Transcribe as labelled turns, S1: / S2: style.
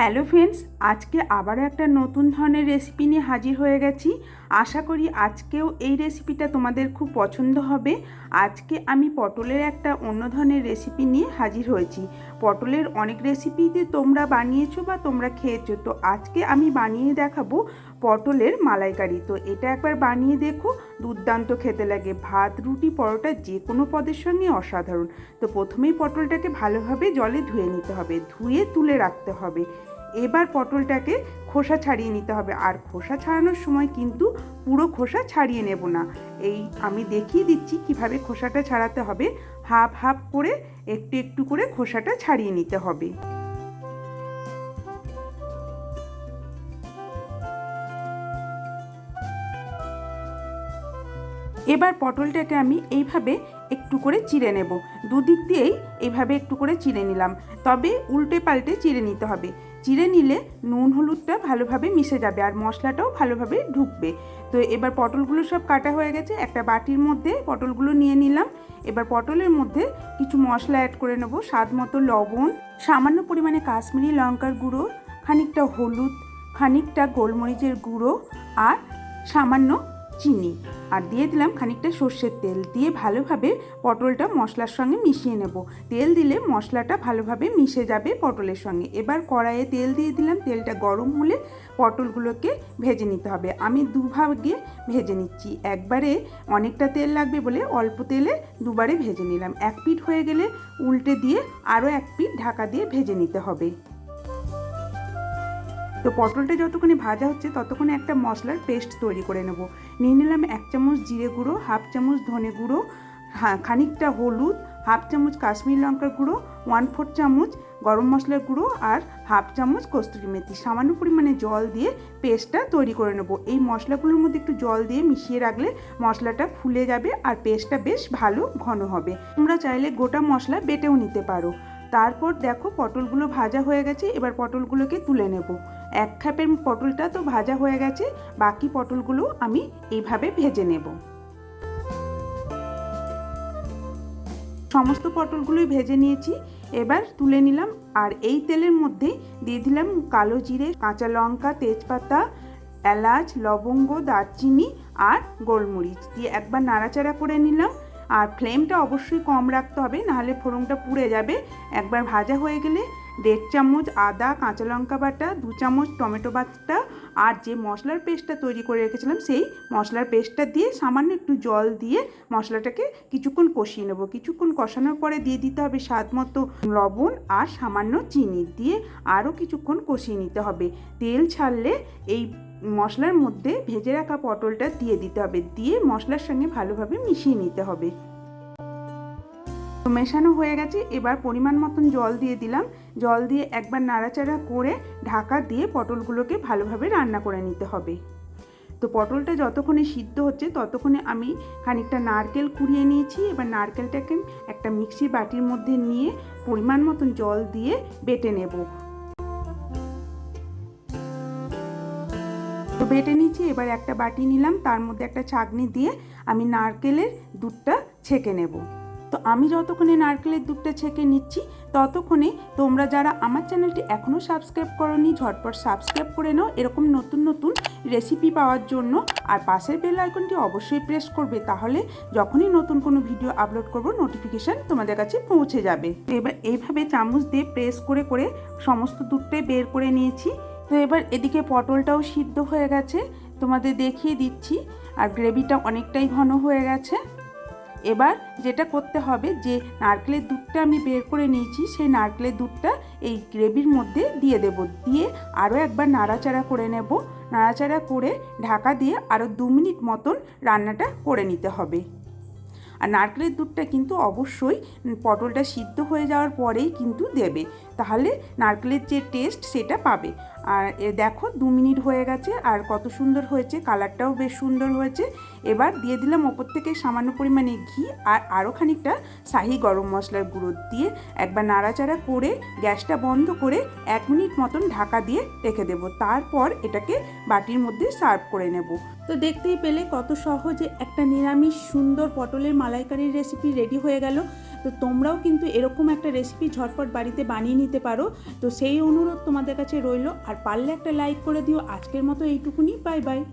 S1: Hello friends, আজকে আবারও একটা নতুন ধরনের রেসিপি নিয়ে হাজির হয়ে গেছি। আশা করি আজকেও এই রেসিপিটা তোমাদের খুব পছন্দ হবে। আজকে আমি পটলের একটা অন্য ধরনের রেসিপি নিয়ে হাজির হয়েছি। পটলের অনেক রেসিপিতে তোমরা বানিয়েছো বা তোমরা খেয়েছো। তো আজকে আমি বানিয়ে দেখাবো পটলের মালাইকারি। তো এটা একবার বানিয়ে দেখো, দুর্দান্ত খেতে লাগে। ভাত, রুটি, পরোটা যে কোনো পদের সঙ্গে অসাধারণ। তো প্রথমেই পটলটাকে ভালোভাবে জলে ধুয়ে নিতে হবে, ধুয়ে তুলে রাখতে হবে। এবার পটলটাকে খোসা ছাড়িয়ে নিতে হবে। আর খোসা ছাড়ানোর সময় কিন্তু পুরো খোসা ছাড়িয়ে নেব না। এই আমি দেখিয়ে দিচ্ছি কীভাবে খোসাটা ছাড়াতে হবে। হাফ হাফ করে একটু একটু করে খোসাটা ছাড়িয়ে নিতে হবে। এবার পটলটাকে আমি এইভাবে একটু করে চিড়ে নেব। দুদিক দিয়েই এইভাবে একটু করে চিড়ে নিলাম। তবে উল্টে পাল্টে চিড়ে নিতে হবে। চিড়ে নিলে নুন, হলুদটা ভালোভাবে মিশে যাবে আর মশলাটাও ভালোভাবে ঢুকবে। তো এবার পটলগুলো সব কাটা হয়ে গেছে। একটা বাটির মধ্যে পটলগুলো নিয়ে নিলাম। এবার পটলের মধ্যে কিছু মশলা অ্যাড করে নেব। স্বাদ মতো লবণ, সামান্য পরিমাণে কাশ্মীরি লঙ্কার গুঁড়ো, খানিকটা হলুদ, খানিকটা গোলমরিচের গুঁড়ো আর সামান্য চিনি আর দিয়ে দিলাম খানিকটা সর্ষের তেল। দিয়ে ভালোভাবে পটলটা মশলার সঙ্গে মিশিয়ে নেব। তেল দিলে মশলাটা ভালোভাবে মিশে যাবে পটলের সঙ্গে। এবার কড়াইয়ে তেল দিয়ে দিলাম। তেলটা গরম হলে পটলগুলোকে ভেজে নিতে হবে। আমি দুভাগে ভেজে নিচ্ছি। একবারে অনেকটা তেল লাগবে বলে অল্প তেলে দুবারে ভেজে নিলাম। এক পিঠ হয়ে গেলে উল্টে দিয়ে আরও এক পিঠ ঢাকা দিয়ে ভেজে নিতে হবে। তো পটলটা যতক্ষণে ভাজা হচ্ছে ততক্ষণে একটা মশলার পেস্ট তৈরি করে নেব। নিয়ে নিলাম এক চামচ জিরে গুঁড়ো, হাফ চামচ ধনে গুঁড়ো খানিকটা হলুদ, হাফ চামচ কাশ্মীর লঙ্কার গুঁড়ো ওয়ান ফোর চামচ গরম মশলার গুঁড়ো আর হাফ চামচ কস্তুরি মেথি। সামান্য পরিমাণে জল দিয়ে পেস্টটা তৈরি করে নেব। এই মশলাগুলোর মধ্যে একটু জল দিয়ে মিশিয়ে রাখলে মশলাটা ফুলে যাবে আর পেস্টটা বেশ ভালো ঘন হবে। তোমরা চাইলে গোটা মশলা বেটেও নিতে পারো। তারপর দেখো পটলগুলো ভাজা হয়ে গেছে, এবার পটলগুলোকে তুলে নেব। এক খাপের পটলটা তো ভাজা হয়ে গেছে, বাকি পটলগুলো আমি এইভাবে ভেজে নেব। সমস্ত পটলগুলোই ভেজে নিয়েছি, এবার তুলে নিলাম, আর এই তেলের মধ্যে দিয়ে দিলাম কালো জিরে, কাঁচা লঙ্কা, তেজপাতা, এলাচ, লবঙ্গ, দারচিনি আর গোলমরিচ। দিয়ে একবার নাড়াচাড়া করে নিলাম আর ফ্লেমটা অবশ্যই কম রাখতে হবে নাহলে ফোড়নটা পুড়ে যাবে। একবার ভাজা হয়ে গেলে দেড় চামচ আদা, কাঁচা লঙ্কা বাটা, দু চামচ টমেটো বাটা আর যে মশলার পেস্টটা তৈরি করে রেখেছিলাম সেই মশলার পেস্টটা দিয়ে সামান্য একটু জল দিয়ে মশলাটাকে কিছুক্ষণ কষিয়ে নেব। কিছুক্ষণ কষানোর পরে দিয়ে দিতে হবে স্বাদ মতো লবণ আর সামান্য চিনি দিয়ে আরও কিছুক্ষণ কষিয়ে নিতে হবে। তেল ছাড়লে এই মশলার মধ্যে ভেজে রাখা পটলটা দিয়ে দিতে হবে। দিয়ে মশলার সঙ্গে ভালোভাবে মিশিয়ে নিতে হবে। তো মেশানো হয়ে গেছে। এবার পরিমাণ মতন জল দিয়ে দিলাম। জল দিয়ে একবার নাড়াচাড়া করে ঢাকা দিয়ে পটলগুলোকে ভালোভাবে রান্না করে নিতে হবে। তো পটলটা যতক্ষণে সিদ্ধ হচ্ছে, ততক্ষণে আমি খানিকটা নারকেল কুড়িয়ে নিয়েছি। এবার নারকেলটাকে একটা মিক্সির বাটির মধ্যে নিয়ে পরিমাণ মতন জল দিয়ে বেটে নেব। তো বেটে নিচ্ছি এবার একটা বাটি নিলাম। তার মধ্যে একটা ছাঁকনি দিয়ে আমি নারকেলের দুধটা ছেঁকে নেব। তো আমি যতক্ষণে নারকেলের দুধটা ছেঁকে নিচ্ছি, ততক্ষণে তোমরা যারা আমার চ্যানেলটি এখনও সাবস্ক্রাইব করনি, ঝটপট সাবস্ক্রাইব করে নাও। এরকম নতুন নতুন রেসিপি পাওয়ার জন্য আর পাশের বেল আইকনটি অবশ্যই প্রেস করবে, তাহলে যখনই নতুন কোনো ভিডিও আপলোড করব নোটিফিকেশান তোমাদের কাছে পৌঁছে যাবে। তো এবার এইভাবে চামচ দিয়ে প্রেস করে করে সমস্ত দুধটাই বের করে নিয়েছি। তো এবার এদিকে পটলটাও সিদ্ধ হয়ে গেছে, তোমাদের দেখিয়ে দিচ্ছি। আর গ্রেভিটা অনেকটাই ঘন হয়ে গেছে। এবার যেটা করতে হবে যে নারকেলের দুধটা আমি বের করে নিয়েছি, সেই নারকেলের দুধটা এই গ্রেভির মধ্যে দিয়ে দেব। দিয়ে আরও একবার নাড়াচাড়া করে নেব। নাড়াচাড়া করে ঢাকা দিয়ে আরও দু মিনিট মতন রান্নাটা করে নিতে হবে। আর নারকেলের দুধটা কিন্তু অবশ্যই পটলটা সিদ্ধ হয়ে যাওয়ার পরেই কিন্তু দেবে। তাহলে নারকেলের যে টেস্ট সেটা পাবে। আর এ দেখো দু মিনিট হয়ে গেছে আর কত সুন্দর হয়েছে, কালারটাও বেশ সুন্দর হয়েছে। এবার দিয়ে দিলাম ওপর থেকে সামান্য পরিমাণে ঘি আর আরও খানিকটা শাহি গরম মশলার গুঁড়ো দিয়ে একবার নাড়াচাড়া করে গ্যাসটা বন্ধ করে এক মিনিট মতন ঢাকা দিয়ে রেখে দেবো। তারপর এটাকে বাটির মধ্যে সার্ভ করে নেব। তো দেখতেই পেলে কত সহজে একটা নিরামিষ সুন্দর পটলের মালাইকারির রেসিপি রেডি হয়ে গেল। তো তোমরাও কিন্তু এরকম একটা রেসিপি ঝটপট বাড়িতে বানিয়ে নিতে পারো। তো সেই অনুরোধ তোমাদের কাছে রইল। আর পারলে একটা লাইক করে দিও। আজকের মতো এইটুকুনি। Bye bye.